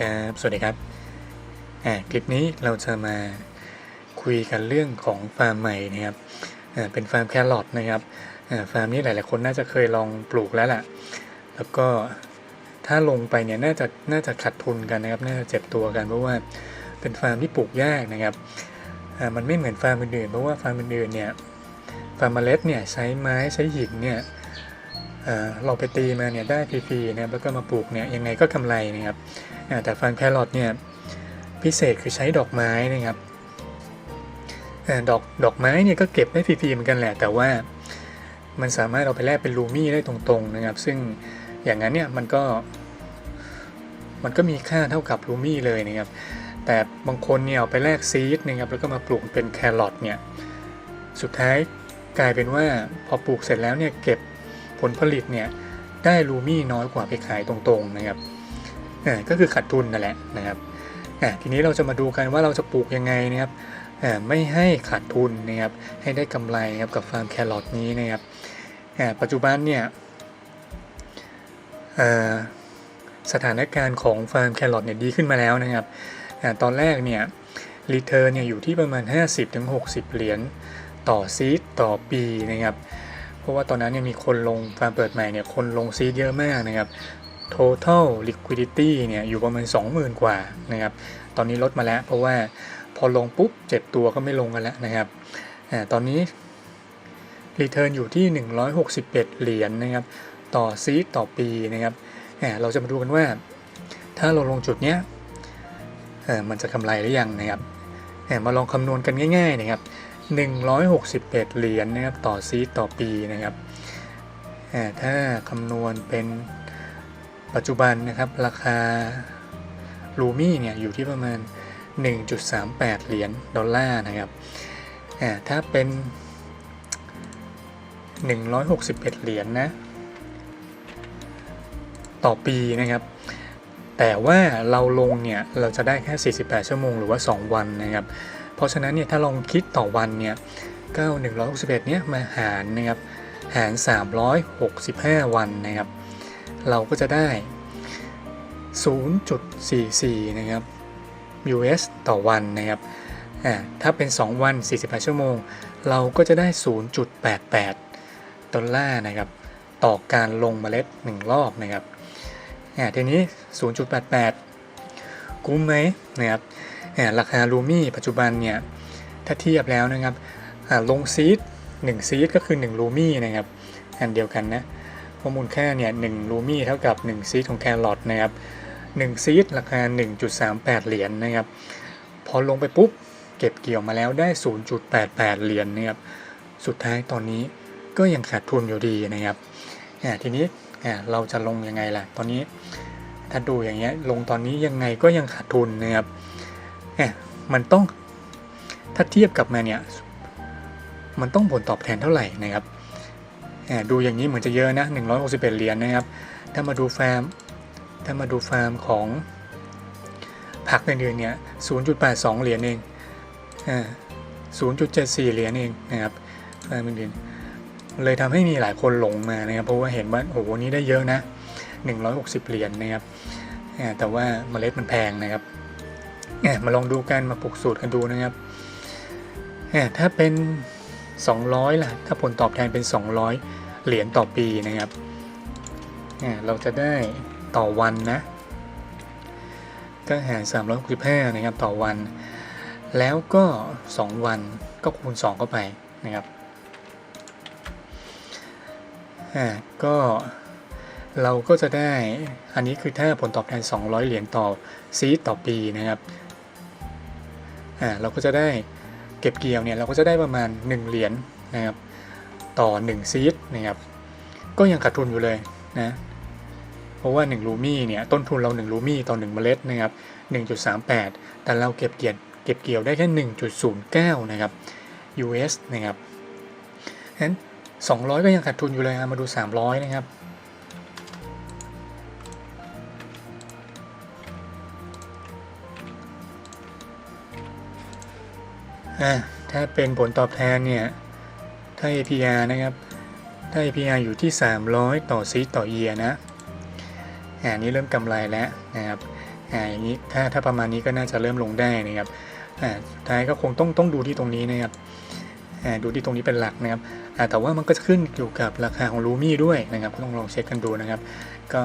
ครับสวัสดีครับคลิปนี้เราจะมาคุยกันเรื่องของฟาร์มใหม่นะครับเป็นฟาร์มแครอทนะครับฟาร์มนี้หลาย ๆ คนน่าจะเคยลองปลูกแล้วล่ะแล้วก็ถ้าลงไปเนี่ยน่าจะน่าจะขาดทุนกันนะครับ น่าจะเจ็บตัวกันเพราะว่าเป็นฟาร์มที่ปลูกยากนะครับมันไม่เหมือนฟาร์มอื่นๆเพราะว่าฟาร์มอื่นๆเนี่ยฟาร์มเมล็ดเนี่ยใช้ไม้ใช้หินเนี่ยเราไปตีมาเนี่ยได้ฟรีๆนะครับแล้วก็มาปลูกเนี่ยยังไงก็กำไรนะครับ แต่ฟาร์มแครอทเนี่ยพิเศษคือใช้ดอกไม้นะครับอดอกดอกไม้เนี่ยก็เก็บได้ฟรีๆเหมือนกันแหละ แต่ว่ามันสามารถเอาไปแลกเป็นลูมี่ได้ตรงๆนะครับ ซึ่งอย่างนั้นเนี่ยมันก็ มันก็มีค่าเท่ากับลูมี่เลยนะครับ แต่บางคนเนี่ยเอาไปแลกซีดนะครับแล้วก็มาปลูกเป็นแครอทเนี่ยสุดท้ายกลายเป็นว่าพอปลูกเสร็จแล้วเนี่ยเก็บผลผลิตเนี่ยได้ลูมี่น้อยกว่าไปขายตรงๆนะครับ อ่าก็คือขาดทุนนั่นแหละนะครับอ่าทีนี้เราจะมาดูกันว่าเราจะปลูกยังไงนะครับอ่าไม่ให้ขาดทุนนะครับให้ได้กำไรนะครับกับฟาร์มแครอทนี้นะครับอ่าปัจจุบันเนี่ยอ่าสถานการณ์ของฟาร์มแครอทเนี่ยดีขึ้นมาแล้วนะครับอาตอนแรกเนี่ยรีเทิร์นเนี่ยอยู่ที่ประมาณ 50-60 เหรียญต่อซีดต่อปีนะครับ เพราะว่าตอนนั้นเนี่ยมีคนลงฟาร์มเปิดใหม่เนี่ยคนลงซีดเยอะมากนะครับ total liquidity เนี่ยอยู่ประมาณ 20,000 กว่านะครับ ตอนนี้ลดมาแล้ว เพราะว่าพอลงปุ๊บเจ็บตัวก็ไม่ลงกันแล้วนะครับอ่าตอนนี้ return อยู่ที่ 161 เหรียญนะครับ ต่อซีดต่อปีนะครับอ่าเราจะมาดูกันว่า ถ้าเราลงจุดเนี้ยอ่อมันจะกำไรหรือยังนะครับอ่ามาลองคำนวณกันง่าย ๆ นะครับ 161 เหรียญนะครับต่อซีดต่อปีนะครับอ่าถ้าคำนวณเป็น ปัจจุบันนะครับราคาลูมี่เนี่ยอยู่ที่ประมาณ 1.38 เหรียญดอลลาร์นะครับถ้าเป็น 161 เหรียญนะต่อปีนะครับ แต่ว่าเราลงเนี่ยเราจะได้แค่ 48 ชั่วโมงหรือว่า 2 วันนะครับ เพราะฉะนั้นเนี่ยถ้าลองคิดต่อวันเนี่ยก็161 เนี่ยมาหารนะครับหาร 365 วันนะครับ เราก็จะได้ 0.44 นะครับ US ต่อวันนะครับถ้าเป็น 2 วัน 48 ชั่วโมง เราก็จะได้ 0.88 ดอลลาร์นะครับ ต่อการลงเมล็ด 1 รอบนะครับทีนี้ 0.88 คุ้มไหมนะครับราคาลูมี่ปัจจุบันเนี่ย ถ้าเทียบแล้วนะครับลงซีด1ซีดก็คือ 1 ลูมี่นะครับ อันเดียวกันนะ เพราะมูลค่าเนี่ย1ลูมี่เท่ากับ1ซีดของแครอทนะครับ1ซีดราคา 1.38 เหรียญนะครับ พอลงไปปุ๊บ เก็บเกี่ยวมาแล้วได้ 0.88 เหรียญนะครับ สุดท้ายตอนนี้ก็ยังขาดทุนอยู่ดีนะครับทีนี้เราจะลงยังไงล่ะ ตอนนี้ถ้าดูอย่างเงี้ยลงตอนนี้ยังไงก็ยังขาดทุนนะครับมันต้องถ้าเทียบกับมาเนี่ยมันต้องผลตอบแทนเท่าไหร่นะครับ ดูอย่างนี้เหมือนจะเยอะนะ 161 เหรียญนะครับ ถ้ามาดูฟาร์มถ้ามาดูฟาร์มของผักอื่นๆเนี่ย 0.82 เหรียญเองอ่า0.74 เหรียญเองนะครับฟาร์มอื่นๆเลยทำให้มีหลายคนหลงมานะครับ เพราะว่าเห็นว่าโอ้โหนี้ได้เยอะนะ 160 เหรียญนะครับ แต่ว่าเมล็ดมันแพงนะครับ มาลองดูกัน มาปลูกสูตรกันดูนะครับ ถ้าเป็น 200ล่ะถ้าผลตอบแทนเป็น 200 เหรียญต่อปีนะครับอ่าเราจะได้ต่อวันนะก็หาร365นะครับต่อวัน แล้วก็ 2 วันก็คูณ 2 เข้าไปนะครับอ่าก็เราก็จะได้อันนี้คือถ้าผลตอบแทน 200 เหรียญต่อซีต่อปีนะครับอ่าเราก็จะได้ เก็บเกี่ยวเนี่ยเราก็จะได้ประมาณ 1 เหรียญนะครับต่อ 1 ซีดนะครับก็ยังขาดทุนอยู่เลยนะเพราะว่า 1 ลูมี่เนี่ยต้นทุนเรา 1 ลูมี่ต่อ 1 เมล็ดนะครับ1.38 แต่เราเก็บเกี่ยวเก็บเกี่ยวได้แค่ 1.09 นะครับ US นะครับฉะนั้น200 ก็ยังขาดทุนอยู่เลยมาดู 300 นะครับ อะถ้าเป็นผลตอบแทนเนี่ย ถ้า APR นะครับ ถ้า APR อยู่ที่ 300 ต่อซีต่อเยียนะอ่านี้เริ่มกำไรแล้วนะครับอ่าอย่างนี้ถ้าถ้าประมาณนี้ก็น่าจะเริ่มลงได้นะครับอ่าสุดท้ายก็คงต้องต้องดูที่ตรงนี้นะครับอ่าดูที่ตรงนี้เป็นหลักนะครับอ่าแต่ว่ามันก็จะขึ้นอยู่กับราคาของลูมี่ด้วยนะครับก็ต้องลองเช็คกันดูนะครับ ก็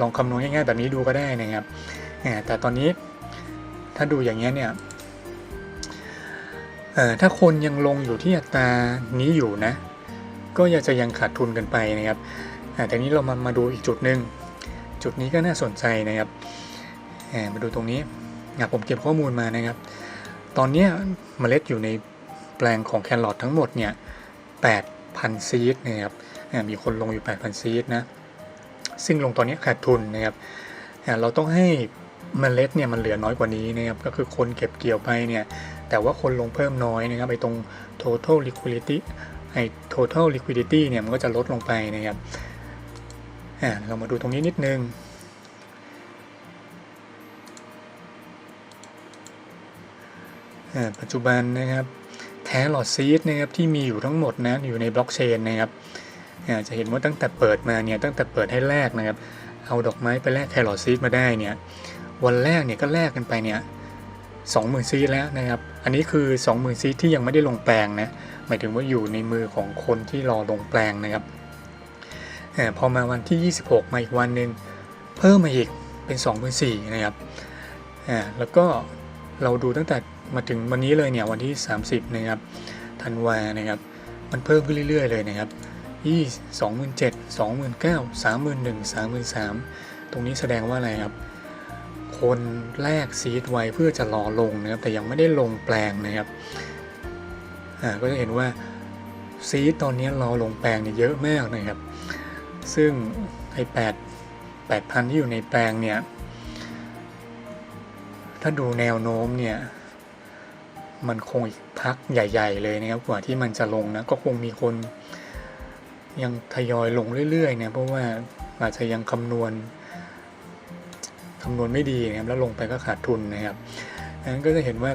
ลองคำนวณง่ายๆแบบนี้ดูก็ได้นะครับอ่าแต่ตอนนี้ถ้าดูอย่างเงี้ยเนี่ย ถ้าคนยังลงอยู่ที่อัตรานี้อยู่นะ ก็ยังจะยังขาดทุนกันไปนะครับแต่นี้เรามามาดูอีกจุดหนึ่งจุดนี้ก็น่าสนใจนะครับมาดูตรงนี้ผมเก็บข้อมูลมานะครับ ตอนนี้เมล็ดอยู่ในแปลงของแครอททั้งหมดเนี่ย8,000 ซีดนะครับมีคนลงอยู่ 8,000 ซีดนะ ซึ่งลงตอนนี้ขาดทุนนะครับ เราต้องให้เมล็ดเนี่ยมันเหลือน้อยกว่านี้นะครับ ก็คือคนเก็บเกี่ยวไปเนี่ย แต่ว่าคนลงเพิ่มน้อยนะครับไอ้ตรง total liquidity ไอ้ total liquidity เนี่ยมันก็จะลดลงไปนะครับอ่าเรามาดูตรงนี้นิดนึงอ่าปัจจุบันนะครับแทหลอดซีดนะครับที่มีอยู่ทั้งหมดนะอยู่ในบล็อกเชนนะครับอ่าจะเห็นว่าตั้งแต่เปิดมาเนี่ยตั้งแต่เปิดให้แรกนะครับเอาดอกไม้ไปแลกแครอทซีดมาได้เนี่ยวันแรกเนี่ยก็แลกกันไปเนี่ย สองหมื่นซีแล้วนะครับ อันนี้คือ 20,000ซีที่ยังไม่ได้ลงแปลงนะหมายถึงว่าอยู่ในมือของคนที่รอลงแปลงนะครับอาพอมาวันที่ 26 มาอีกวันหนึ่งเพิ่มมาอีกเป็น24,000นะครับอ่าแล้วก็เราดูตั้งแต่มาถึงวันนี้เลยเนี่ยวันที่ 30นะครับธันวานะครับ มันเพิ่มขึ้นเรื่อยๆเลยนะครับยี่สองหมื่นเจ็ดสองหมื่นเก้าสามหมื่นหนึ่งสามหมื่นสามตรงนี้แสดงว่าอะไรครับ คนแรกซีดไว้เพื่อจะรอลงนะครับ แต่ยังไม่ได้ลงแปลงนะครับอ่าก็จะเห็นว่าซีดตอนนี้รอลงแปลงเนี่ยเยอะมากนะครับ ซึ่งไอ้แปดแปดพันที่อยู่ในแปลงเนี่ย ถ้าดูแนวโน้มเนี่ยมันคงอีกพักใหญ่ ๆ เลยนะครับกว่าที่มันจะลงนะก็คงมีคนยังทยอยลงเรื่อยๆเนี่ยเพราะว่าอาจจะยังคำนวณ คำนวณไม่ดีนะครับแล้วลงไปก็ขาดทุนนะครับดังนั้นก็จะเห็นว่า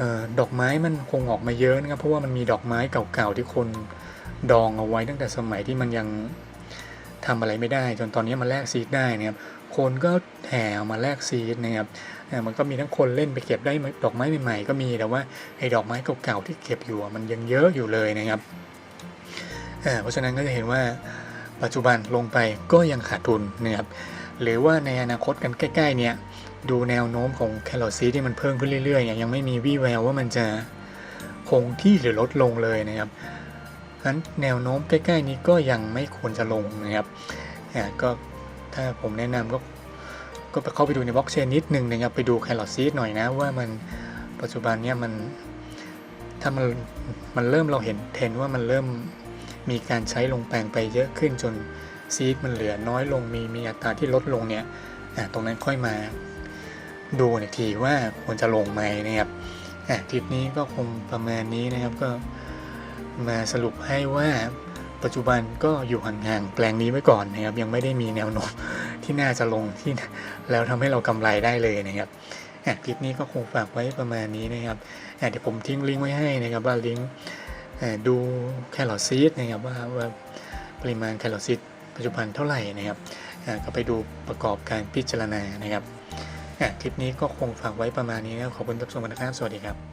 ออดอกไม้มันคงออกมาเยอะนะครับเพราะว่ามันมีดอกไม้เก่าๆที่คนดองเอาไว้ตั้งแต่สมัยที่มันยังทำอะไรไม่ได้ จนตอนนี้มาแลกซีดได้นะครับคนก็แห่มาแลกซีดนะครับอ่ามันก็มีทั้งคนเล่นไปเก็บได้ดอกไม้ใหม่ๆก็มีแต่ว่าไอ้ดอกไม้เก่าๆที่เก็บอยู่มันยังเยอะอยู่เลยนะครับเพราะฉะนั้นก็จะเห็นว่าปัจจุบันลงไปก็ยังขาดทุนนะครับ หรือว่าในอนาคตกันใกล้ๆเนี่ยดูแนวโน้มของแคลอซีที่มันเพิ่มขึ้นเรื่อยๆเนี่ยยังไม่มีวี่แววว่ามันจะคงที่หรือลดลงเลยนะครับฉะนั้นแนวโน้มใกล้ๆนี้ก็ยังไม่ควรจะลงนะครับอ่าก็ถ้าผมแนะนำก็ก็ไปเข้าไปดูในบล็อกเชนนิดนึงนะครับไปดูแคลอซีหน่อยนะว่ามันปัจจุบันเนี่ยมันถ้ามันมันเริ่มเราเห็นเทรนว่ามันเริ่มมีการใช้ลงแปลงไปเยอะขึ้นจน ซีดมันเหลือน้อยลงมีมีอัตราที่ลดลงเนี่ยตรงนั้นค่อยมาดูอีกทีว่าควรจะลงไหมนะครับคลิปนี้ก็คงประมาณนี้นะครับก็มาสรุปให้ว่าปัจจุบันก็อยู่ห่างๆแปลงนี้ไว้ก่อนนะครับ ยังไม่ได้มีแนวโน้มที่น่าจะลงที่แล้วทำให้เรากำไรได้เลยนะครับคลิปนี้ก็คงฝากไว้ประมาณนี้นะครับเดี๋ยวผมทิ้งลิงก์ไว้ให้นะครับว่าลิงก์ดูแคลอซีดนะครับว่าว่าปริมาณแคลอซีด ปัจจุบันเท่าไหร่นะครับก็ไปดูประกอบการพิจารณานะครับคลิปนี้ก็คงฝากไว้ประมาณนี้นะขอบคุณที่รับชมนะครับ สวัสดีครับ